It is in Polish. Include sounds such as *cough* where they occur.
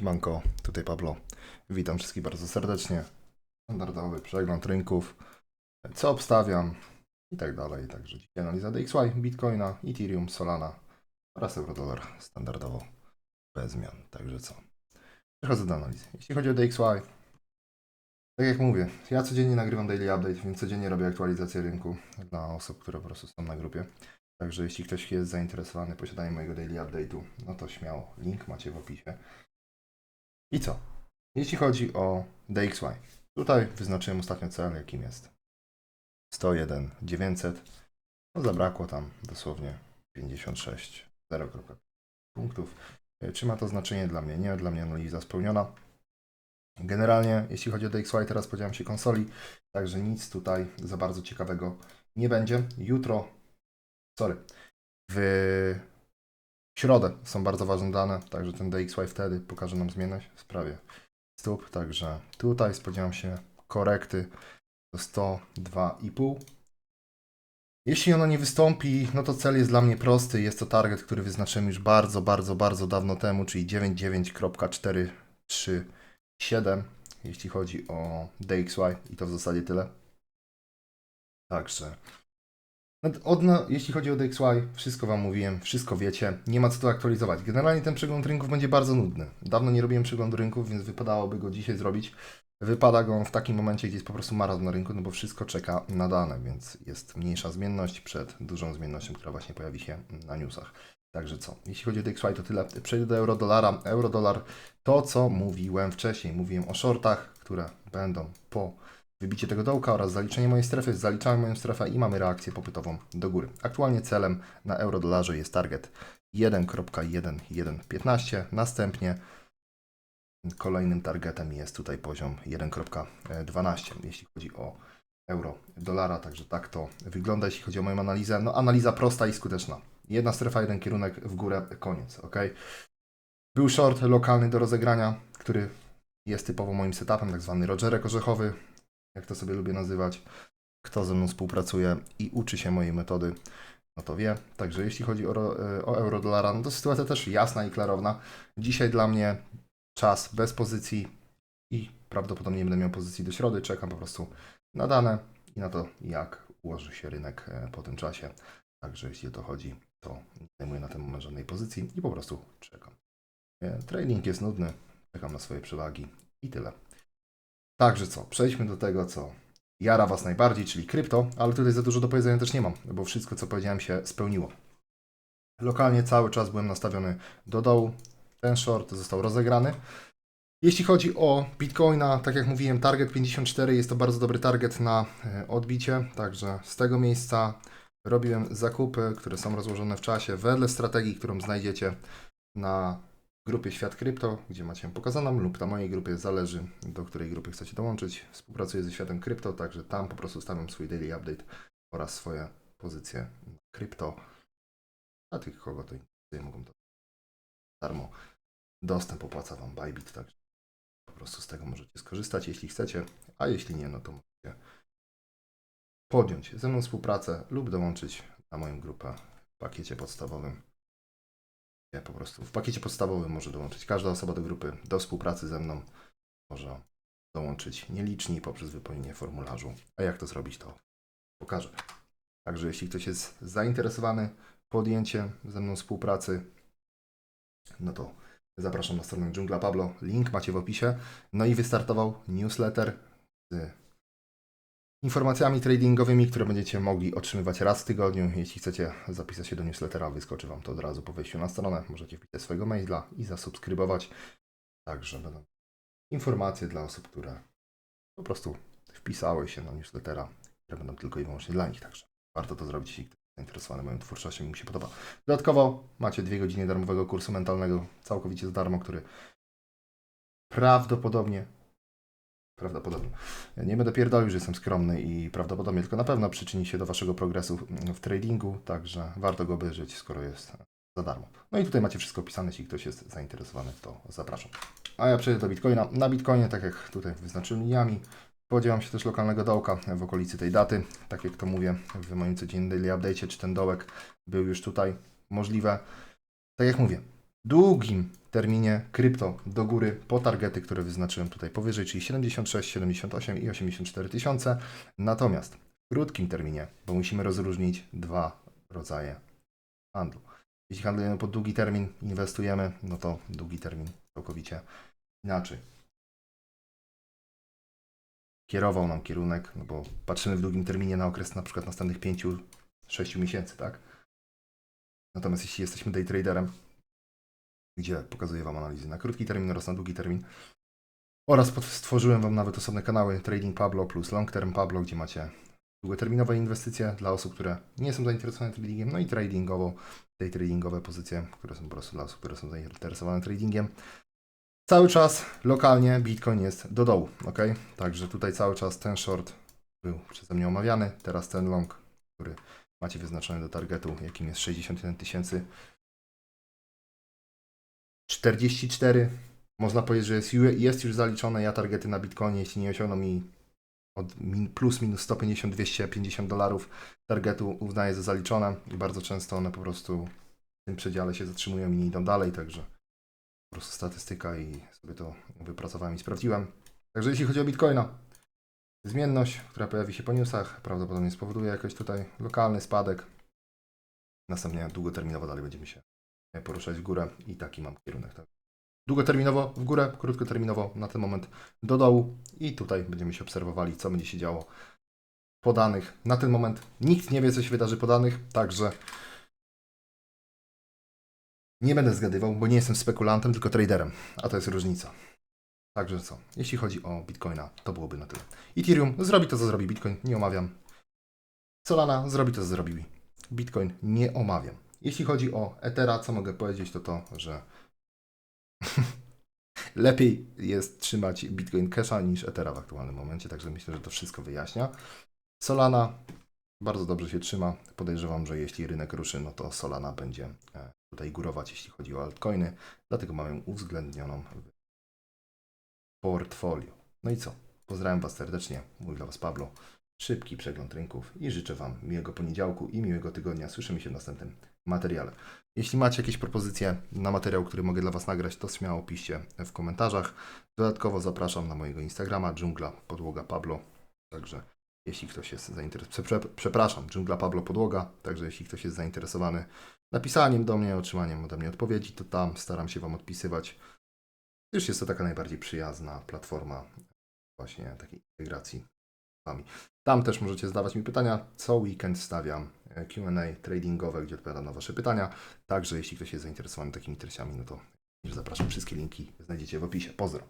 Siemanko, tutaj Pablo. Witam wszystkich bardzo serdecznie. Standardowy przegląd rynków, co obstawiam i tak dalej. Także dzisiaj analiza DXY, Bitcoina, Ethereum, Solana oraz Eurodolar standardowo bez zmian. Także co? Przechodzę do analizy. Jeśli chodzi o DXY, tak jak mówię, ja codziennie nagrywam daily update, więc codziennie robię aktualizację rynku dla osób, które po prostu są na grupie. Także jeśli ktoś jest zainteresowany posiadaniem mojego daily update'u, no to śmiało, link macie w opisie. I co? Jeśli chodzi o DXY, tutaj wyznaczyłem ostatnio cel, jakim jest 101 900. No zabrakło tam dosłownie 56 0,5 punktów. E, Czy ma to znaczenie dla mnie? Nie, dla mnie analiza spełniona. Generalnie, jeśli chodzi o DXY, teraz podziałem się konsoli, także nic tutaj za bardzo ciekawego nie będzie. Jutro, sorry, w środę są bardzo ważne dane, także ten DXY wtedy pokaże nam zmienność w sprawie stóp, także tutaj spodziewam się korekty do 102,5. Jeśli ono nie wystąpi, no to cel jest dla mnie prosty. Jest to target, który wyznaczyłem już bardzo, bardzo, bardzo dawno temu, czyli 99.437, jeśli chodzi o DXY i to w zasadzie tyle. Także Od, no, jeśli chodzi o DXY, wszystko Wam mówiłem, wszystko wiecie, nie ma co tu aktualizować. Generalnie ten przegląd rynków będzie bardzo nudny. Dawno nie robiłem przeglądu rynków, więc wypadałoby go dzisiaj zrobić. Wypada go w takim momencie, gdzie jest po prostu maraton na rynku, no bo wszystko czeka na dane, więc jest mniejsza zmienność przed dużą zmiennością, która właśnie pojawi się na newsach. Także co, jeśli chodzi o DXY to tyle. Przejdę do eurodolara. Eurodolar to, co mówiłem wcześniej. Mówiłem o shortach, które będą po wybicie tego dołka oraz zaliczenie mojej strefy. Zaliczamy moją strefę i mamy reakcję popytową do góry. Aktualnie celem na eurodolarze jest target 1.1115. Następnie kolejnym targetem jest tutaj poziom 1.12, jeśli chodzi o euro dolara. Także tak to wygląda, jeśli chodzi o moją analizę. No analiza prosta i skuteczna. Jedna strefa, jeden kierunek w górę, koniec, ok? Był short lokalny do rozegrania, który jest typowo moim setupem, tak zwany Rogerek orzechowy, jak to sobie lubię nazywać. Kto ze mną współpracuje i uczy się mojej metody, no to wie. Także jeśli chodzi o, ro- o euro dolara, no to sytuacja też jasna i klarowna. Dzisiaj dla mnie czas bez pozycji i prawdopodobnie nie będę miał pozycji do środy. Czekam po prostu na dane i na to, jak ułoży się rynek e, po tym czasie. Także jeśli o to chodzi, to nie zajmuję na ten moment żadnej pozycji i po prostu czekam. E, Trading jest nudny, czekam na swoje przewagi i tyle. Także co, przejdźmy do tego, co jara Was najbardziej, czyli krypto, ale tutaj za dużo do powiedzenia też nie mam, bo wszystko, co powiedziałem, się spełniło. Lokalnie cały czas byłem nastawiony do dołu. Ten short został rozegrany. Jeśli chodzi o Bitcoina, tak jak mówiłem, target 54 jest to bardzo dobry target na e, odbicie, także z tego miejsca robiłem zakupy, które są rozłożone w czasie wedle strategii, którą znajdziecie na grupie Świat Krypto, gdzie macie ją pokazaną, lub na mojej grupie, zależy do której grupy chcecie dołączyć. Współpracuję ze Światem Krypto, także tam po prostu stawiam swój daily update oraz swoje pozycje krypto. A tych, kogo to interesuje, mogą to darmo. Dostęp opłaca Wam Bybit, także po prostu z tego możecie skorzystać, jeśli chcecie, a jeśli nie, no to możecie podjąć ze mną współpracę lub dołączyć na moją grupę w pakiecie podstawowym. Po prostu w pakiecie podstawowym może dołączyć każda osoba do grupy. Do współpracy ze mną może dołączyć nieliczni poprzez wypełnienie formularzu. A jak to zrobić, to pokażę. Także jeśli ktoś jest zainteresowany podjęciem ze mną współpracy, no to zapraszam na stronę Dżungla Pablo. Link macie w opisie. No i wystartował newsletter z informacjami tradingowymi, które będziecie mogli otrzymywać raz w tygodniu. Jeśli chcecie zapisać się do newslettera, wyskoczy Wam to od razu po wejściu na stronę. Możecie wpisać swojego maila i zasubskrybować. Także będą informacje dla osób, które po prostu wpisały się na newslettera, które będą tylko i wyłącznie dla nich. Także warto to zrobić, jeśli ktoś jest zainteresowany moją twórczością i mu się podoba. Dodatkowo macie dwie godziny darmowego kursu mentalnego, całkowicie za darmo, który prawdopodobnie prawdopodobnie. Nie będę pierdolił, że jestem skromny i prawdopodobnie, tylko na pewno przyczyni się do Waszego progresu w tradingu, także warto go obejrzeć, skoro jest za darmo. No i tutaj macie wszystko opisane, jeśli ktoś jest zainteresowany, to zapraszam. A ja przejdę do Bitcoina. Na Bitcoinie, tak jak tutaj wyznaczyłem liniami, spodziewam się też lokalnego dołka w okolicy tej daty. Tak jak to mówię w moim codziennym daily update, czy ten dołek był już tutaj możliwe. Tak jak mówię, długim terminie krypto do góry po targety, które wyznaczyłem tutaj powyżej, czyli 76, 78 i 84 tysiące. Natomiast w krótkim terminie, bo musimy rozróżnić dwa rodzaje handlu. Jeśli handlujemy pod długi termin, inwestujemy, no to długi termin całkowicie inaczej. Kierował nam kierunek, no bo patrzymy w długim terminie na okres na przykład następnych 5-6 miesięcy, tak? Natomiast jeśli jesteśmy day traderem, gdzie pokazuję Wam analizy na krótki termin oraz na długi termin, oraz stworzyłem Wam nawet osobne kanały Trading Pablo plus Long Term Pablo, gdzie macie długoterminowe inwestycje dla osób, które nie są zainteresowane tradingiem, no i tradingowo, day tradingowe pozycje, które są po prostu dla osób, które są zainteresowane tradingiem. Cały czas lokalnie Bitcoin jest do dołu, ok? Także tutaj cały czas ten short był przeze mnie omawiany, teraz ten long, który macie wyznaczony do targetu, jakim jest 61 tysięcy 44. Można powiedzieć, że jest, jest już zaliczone. Ja targety na Bitcoinie, jeśli nie osiągną mi od min, plus minus 150, 250 dolarów targetu uznaję za zaliczone i bardzo często one po prostu w tym przedziale się zatrzymują i nie idą dalej, także po prostu statystyka i sobie to wypracowałem i sprawdziłem. Także jeśli chodzi o Bitcoina, zmienność, która pojawi się po newsach, prawdopodobnie spowoduje jakiś tutaj lokalny spadek. Następnie długoterminowo dalej będziemy się poruszać w górę i taki mam kierunek. Tak. Długoterminowo w górę, krótkoterminowo na ten moment do dołu i tutaj będziemy się obserwowali, co będzie się działo po danych. Na ten moment nikt nie wie, co się wydarzy po danych, także nie będę zgadywał, bo nie jestem spekulantem, tylko traderem, a to jest różnica. Także co, jeśli chodzi o Bitcoina, to byłoby na tyle. Ethereum zrobi to, co zrobi Bitcoin, nie omawiam. Solana zrobi to, co zrobi Bitcoin, nie omawiam. Jeśli chodzi o Ethera, co mogę powiedzieć, to to, że *laughs* lepiej jest trzymać Bitcoin Casha niż Ethera w aktualnym momencie, także myślę, że to wszystko wyjaśnia. Solana bardzo dobrze się trzyma. Podejrzewam, że jeśli rynek ruszy, no to Solana będzie e, tutaj górować, jeśli chodzi o altcoiny, dlatego mam ją uwzględnioną w portfolio. No i co? Pozdrawiam Was serdecznie, mój dla Was Pablo. Szybki przegląd rynków i życzę Wam miłego poniedziałku i miłego tygodnia. Słyszymy się w następnym materiale. Jeśli macie jakieś propozycje na materiał, który mogę dla Was nagrać, to śmiało piszcie w komentarzach. Dodatkowo zapraszam na mojego Instagrama, dżungla podłoga Pablo. Także jeśli ktoś jest zainteresowany, przepraszam, dżungla Pablo Podłoga. Także jeśli ktoś jest zainteresowany napisaniem do mnie, otrzymaniem ode mnie odpowiedzi, to tam staram się Wam odpisywać. Już jest to taka najbardziej przyjazna platforma właśnie takiej integracji z Wami. Tam też możecie zadawać mi pytania. Co weekend stawiam Q&A tradingowe, gdzie odpowiadam na Wasze pytania. Także jeśli ktoś jest zainteresowany takimi treściami, no to zapraszam. Wszystkie linki znajdziecie w opisie. Pozdro.